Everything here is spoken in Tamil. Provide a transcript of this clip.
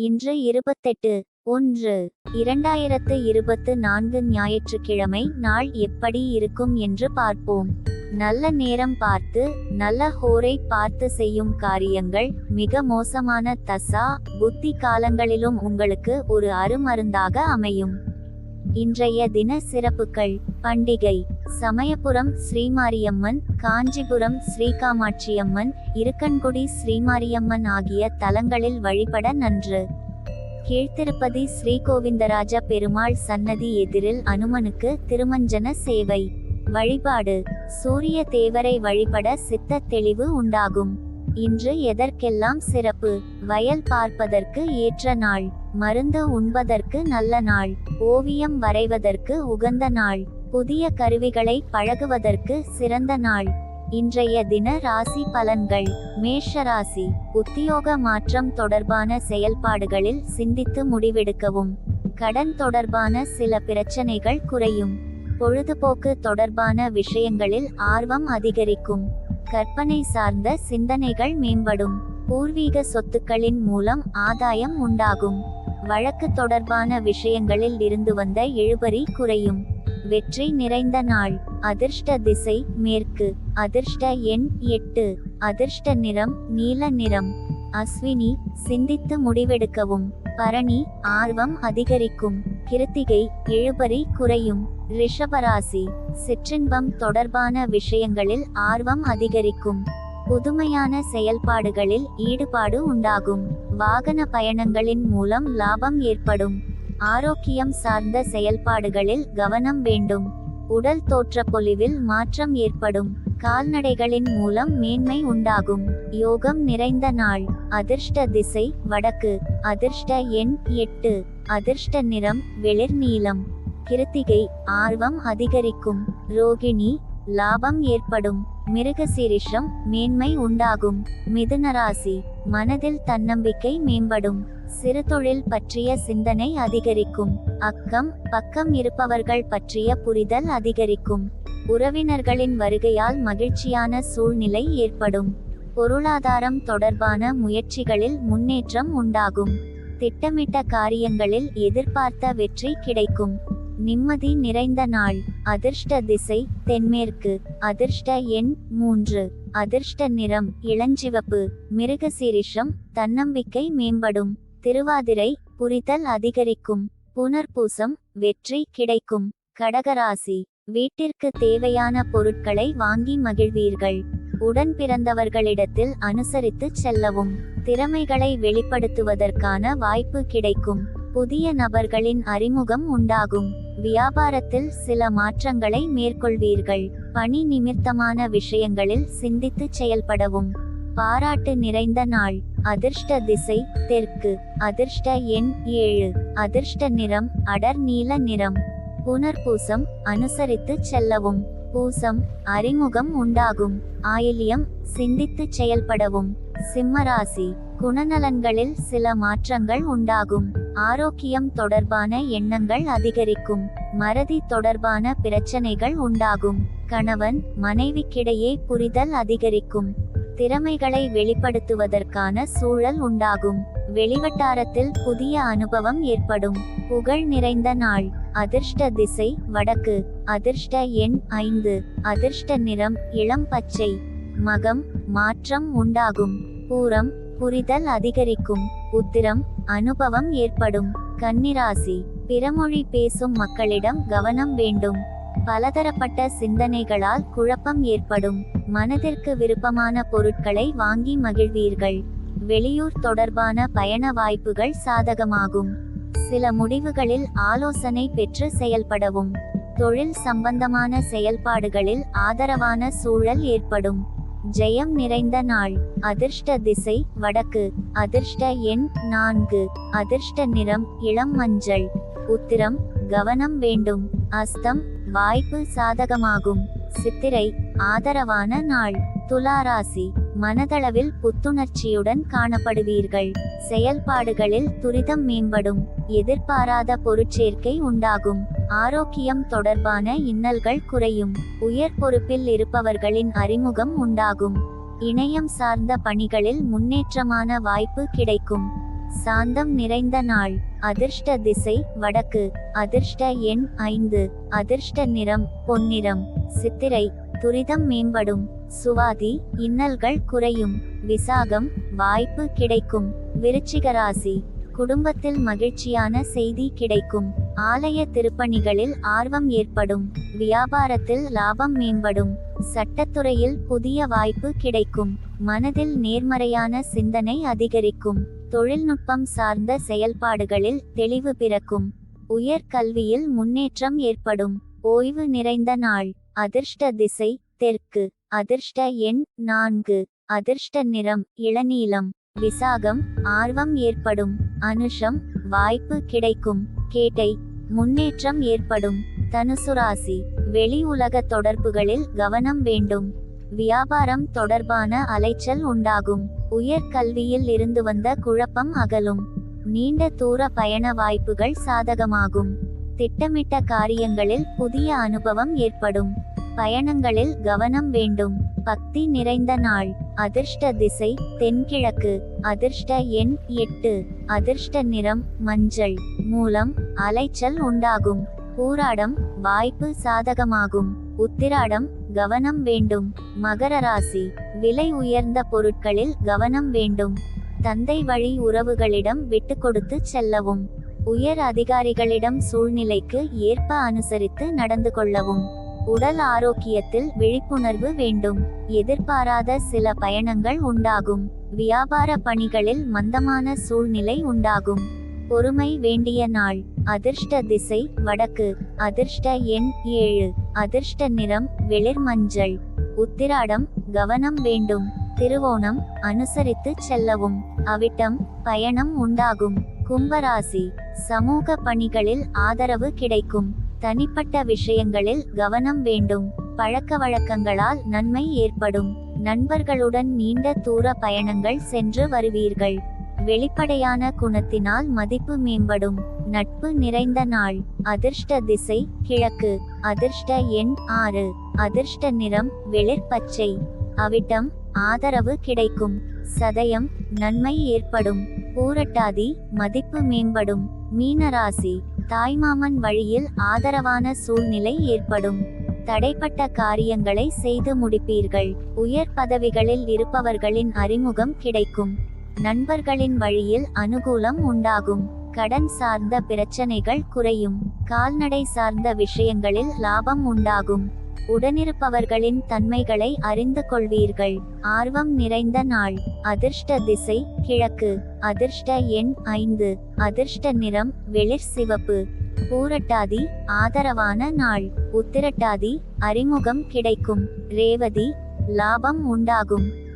இன்று இருபத்தெட்டு ஒன்று இரண்டாயிரத்து இருபத்து நான்கு ஞாயிற்றுக்கிழமை நாள் எப்படி இருக்கும் என்று பார்ப்போம். நல்ல நேரம் பார்த்து நல்ல ஹோரை பார்த்து செய்யும் காரியங்கள் மிக மோசமான தசா புத்தி காலங்களிலும் உங்களுக்கு ஒரு அருமருந்தாக அமையும். இன்றைய தின சிறப்புகள் பண்டிகை சமயபுரம் ஸ்ரீமாரியம்மன் காஞ்சிபுரம் ஸ்ரீகாமாட்சியம்மன் இருக்கன்குடி ஸ்ரீமாரியம்மன் ஆகிய தலங்களில் வழிபட நன்று. கீழ்த்திருப்பதி ஸ்ரீ கோவிந்தராஜ பெருமாள் சன்னதி எதிரில் அனுமனுக்கு திருமஞ்சன சேவை. வழிபாடு. சூரிய தேவரை வழிபட சித்த தெளிவு உண்டாகும். இன்று எதற்கெல்லாம் சிறப்பு? வயல் பார்ப்பதற்கு ஏற்ற நாள். மருந்து உண்பதற்கு நல்ல நாள். ஓவியம் வரைவதற்கு உகந்த நாள். புதிய கருவிகளை பழகுவதற்கு சிறந்த நாள். இன்றைய தின ராசி பலன்கள். மேஷ ராசி உத்தியோக மாற்றம் தொடர்பான செயல்பாடுகளில் சிந்தித்து முடிவெடுக்கவும். கடன் தொடர்பான சில பிரச்சனைகள் குறையும். பொழுதுபோக்கு தொடர்பான விஷயங்களில் ஆர்வம் அதிகரிக்கும். கற்பனை சார்ந்த சிந்தனைகள் மேம்படும். பூர்வீக சொத்துக்களின் மூலம் ஆதாயம் உண்டாகும். வழக்கு தொடர்பான விஷயங்களில் இருந்து வந்த இழுபறி குறையும். வெற்றி நிறைந்த நாள். அதிர்ஷ்ட திசை மேற்கு. அதிர்ஷ்ட எண் எட்டு. அதிர்ஷ்ட நிறம் நீல நிறம். அஸ்வினி சிந்தித்து முடிவெடுக்கவும். பரணி ஆர்வம் அதிகரிக்கும். கிருத்திகை இழுபறி குறையும். ரிஷபராசி. சிற்றின்பம் தொடர்பான விஷயங்களில் ஆர்வம் அதிகரிக்கும். புதுமையான செயல்பாடுகளில் ஈடுபாடு உண்டாகும். வாகன பயணங்களின் மூலம் லாபம் ஏற்படும். ஆரோக்கியம் சார்ந்த செயல்பாடுகளில் கவனம் வேண்டும். உடல் தோற்ற பொலிவில் மாற்றம் ஏற்படும். கால்நடைகளின் மூலம் மேன்மை உண்டாகும். யோகம் நிறைந்த நாள். அதிர்ஷ்ட திசை வடக்கு. அதிர்ஷ்ட எண் எட்டு. அதிர்ஷ்ட நிறம் வெளிர் நீலம் கிருத்திகை ஆர்வம் அதிகரிக்கும். ரோகிணி லாபம் ஏற்படும். மிருகசீரிஷம் மேன்மை உண்டாகும். மிதுனராசி மனதில் தன்னம்பிக்கை மேம்படும். சிறு தொழில் பற்றிய சிந்தனை அதிகரிக்கும். அக்கம் பக்கம் இருப்பவர்கள் பற்றிய புரிதல் அதிகரிக்கும். உறவினர்களின் வருகையால் மகிழ்ச்சியான சூழ்நிலை ஏற்படும். பொருளாதாரம் தொடர்பான முயற்சிகளில் முன்னேற்றம் உண்டாகும். திட்டமிட்ட காரியங்களில் எதிர்பார்த்த வெற்றி கிடைக்கும். நிம்மதி நிறைந்த நாள். அதிர்ஷ்ட திசை தென்மேற்கு. அதிர்ஷ்ட எண் மூன்று. அதிர்ஷ்ட நிறம் இளஞ்சிவப்பு. மிருகசீரிஷம் தன்னம்பிக்கை மேம்படும். திருவாதிரை புரிதல் அதிகரிக்கும். புனர்பூசம் வெற்றி கிடைக்கும். கடகராசி. வீட்டிற்கு தேவையான பொருட்களை வாங்கி மகிழ்வீர்கள். உடன் பிறந்தவர்களிடத்தில் அனுசரித்து செல்லவும். திறமைகளை வெளிப்படுத்துவதற்கான வாய்ப்பு கிடைக்கும். புதிய நபர்களின் அறிமுகம் உண்டாகும். வியாபாரத்தில் சில மாற்றங்களை மேற்கொள்வீர்கள். பணி நிமித்தமான விஷயங்களில் சிந்தித்து செயல்படவும். பாராட்டு நிறைந்த நாள். அதிர்ஷ்ட திசை தெற்கு. அதிர்ஷ்ட எண் ஏழு. அதிர்ஷ்ட நிறம் அடர் நீல நிறம். புனர்பூசம் அனுசரித்து செல்லவும். பூசம் அறிமுகம் உண்டாகும். ஆயிலியம் சிந்தித்து செயல்படவும். சிம்மராசி குணநலன்களில் சில மாற்றங்கள் உண்டாகும். ஆரோக்கியம் தொடர்பான எண்ணங்கள் அதிகரிக்கும். மறதி தொடர்பான பிரச்சனைகள் உண்டாகும். கணவன் மனைவிக்கிடையே புரிதல் அதிகரிக்கும். திறமைகளை வெளிப்படுத்துவதற்கான சூழல் உண்டாகும். வெளிவட்டாரத்தில் புதிய அனுபவம் ஏற்படும். புகழ் நிறைந்த நாள். அதிர்ஷ்ட திசை வடக்கு. அதிர்ஷ்ட எண் ஐந்து. அதிர்ஷ்ட நிறம் இளம் பச்சை. மகம் மாற்றம் உண்டாகும். பூரம் புரிதல் அதிகரிக்கும் உத்திரம் அனுபவம் ஏற்படும். கன்னிராசி பிறமொழி பேசும் மக்களிடம் கவனம் வேண்டும். பலதரப்பட்ட சிந்தனைகளால் குழப்பம் ஏற்படும். மனதிற்கு விருப்பமான பொருட்களை வாங்கி மகிழ்வீர்கள். வெளியூர் தொடர்பான பயண வாய்ப்புகள் சாதகமாகும். சில முடிவுகளில் ஆலோசனை பெற்று செயல்படவும். தொழில் சம்பந்தமான செயல்பாடுகளில் ஆதரவான சூழல் ஏற்படும். ஜெயம் நிறைந்த நாள். அதிர்ஷ்ட திசை வடக்கு. அதிர்ஷ்ட எண் நான்கு. அதிர்ஷ்ட நிறம் இளம் மஞ்சள். உத்திரம் கவனம் வேண்டும். அஸ்தம் வாய்ப்பு சாதகமாகும். சித்திரை ஆதரவான நாள். துளாராசி மனதளவில் புத்துணர்ச்சியுடன் காணப்படுவீர்கள். செயல்பாடுகளில் துரிதம் மேம்படும். எதிர்பாராத பொருட்சேர்க்கை உண்டாகும். ஆரோக்கியம் தொடர்பான இன்னல்கள் குறையும். உயர் பொறுப்பில் இருப்பவர்களின் அறிமுகம் உண்டாகும். இணையம் சார்ந்த பணிகளில் முன்னேற்றமான வாய்ப்பு கிடைக்கும். சாந்தம் நிறைந்த நாள். அதிர்ஷ்ட திசை வடக்கு. அதிர்ஷ்ட எண் ஐந்து. அதிர்ஷ்ட நிறம் பொன்னிறம். சித்திரை. துரிதம் மேம்படும். சுவாதி இன்னல்கள் குறையும். விசாகம் வாய்ப்பு கிடைக்கும். விருச்சிகராசி குடும்பத்தில் மகிழ்ச்சியான செய்தி கிடைக்கும். ஆலய திருப்பணிகளில் ஆர்வம் ஏற்படும். வியாபாரத்தில் லாபம் மேம்படும். சட்டத்துறையில் புதிய வாய்ப்பு கிடைக்கும். மனதில் நேர்மறையான சிந்தனை அதிகரிக்கும். தொழில்நுட்பம் சார்ந்த செயல்பாடுகளில் தெளிவு பிறக்கும். உயர் கல்வியில் முன்னேற்றம் ஏற்படும். ஓய்வு நிறைந்த நாள். அதிர்ஷ்ட திசை. தெற்கு. அதிர்ஷ்ட எண் நான்கு. அதிர்ஷ்ட நிறம் இளநீலம். விசாகம். ஆர்வம் ஏற்படும். அனுஷம். வாய்ப்பு கிடைக்கும். கேட்டை. முன்னேற்றம் ஏற்படும். தனுசு ராசி வெளி உலக தொடர்புகளில் கவனம் வேண்டும். வியாபாரம் தொடர்பான அலைச்சல் உண்டாகும். உயர் கல்வியில் இருந்து வந்த குழப்பம் அகலும். நீண்ட தூர பயண வாய்ப்புகள் சாதகமாகும். திட்டமிட்ட காரியங்களில் புதிய அனுபவம் ஏற்படும். பயணங்களில் கவனம் வேண்டும். பக்தி நிறைந்த நாள். அதிர்ஷ்ட திசை தென்கிழக்கு. அதிர்ஷ்ட எண் எட்டு. அதிர்ஷ்ட நிறம் மஞ்சள். மூலம் அலைச்சல் உண்டாகும். பூராடம் வாய்ப்பு சாதகமாகும். உத்திராடம் கவனம் வேண்டும். மகர ராசி விலை உயர்ந்த பொருட்களில் கவனம் வேண்டும். தந்தை வழி உறவுகளிடம் விட்டு கொடுத்து செல்லவும். உயர் அதிகாரிகளிடம் சூழ்நிலைக்கு ஏற்ப அனுசரித்து நடந்து கொள்ளவும். உடல் ஆரோக்கியத்தில் விழிப்புணர்வு வேண்டும். எதிர்பாராத சில பயணங்கள் உண்டாகும். வியாபார பணிகளில் மந்தமான சூழ்நிலை உண்டாகும். பொறுமை வேண்டிய நாள். அதிர்ஷ்ட திசை வடக்கு. அதிர்ஷ்ட எண் ஏழு. அதிர்ஷ்ட நிறம் வெளிர் மஞ்சள். உத்திராடம் கவனம் வேண்டும். திருவோணம் அனுசரித்து செல்லவும். அவிட்டம் பயணம் உண்டாகும். கும்பராசி. சமூக பணிகளில் ஆதரவு கிடைக்கும். தனிப்பட்ட விஷயங்களில் கவனம் வேண்டும். பழக்க வழக்கங்களால் நன்மை ஏற்படும். நண்பர்களுடன் நீண்ட தூர பயணங்கள் சென்று வருவீர்கள். வெளிப்படையான குணத்தினால் மதிப்பு மேம்படும். நட்பு நிறைந்த நாள். அதிர்ஷ்ட திசை கிழக்கு. அதிர்ஷ்ட எண் ஆறு. அதிர்ஷ்ட நிறம் வெளிர் பச்சை. அவிட்டம் ஆதரவு கிடைக்கும். சதயம் நன்மை ஏற்படும். பூரட்டாதி மதிப்பு மேம்படும். மீனராசி. தாய்மாமன் வழியில் ஆதரவான சூழ்நிலை ஏற்படும். தடைப்பட்ட காரியங்களை செய்து முடிப்பீர்கள். உயர் பதவிகளில் இருப்பவர்களின் அறிமுகம் கிடைக்கும். நண்பர்களின் வழியில் அனுகூலம் உண்டாகும். கடன் சார்ந்த பிரச்சனைகள் குறையும். கால்நடை சார்ந்த விஷயங்களில் லாபம் உண்டாகும். உடனிருப்பவர்களின் தன்மைகளை அறிந்து கொள்வீர்கள். ஆர்வம் நிறைந்த நாள். அதிர்ஷ்ட திசை கிழக்கு. அதிர்ஷ்ட எண் ஐந்து. அதிர்ஷ்ட நிறம் வெளிர் சிவப்பு. பூரட்டாதி ஆதரவான நாள். உத்திரட்டாதி அறிமுகம் கிடைக்கும். ரேவதி லாபம் உண்டாகும்.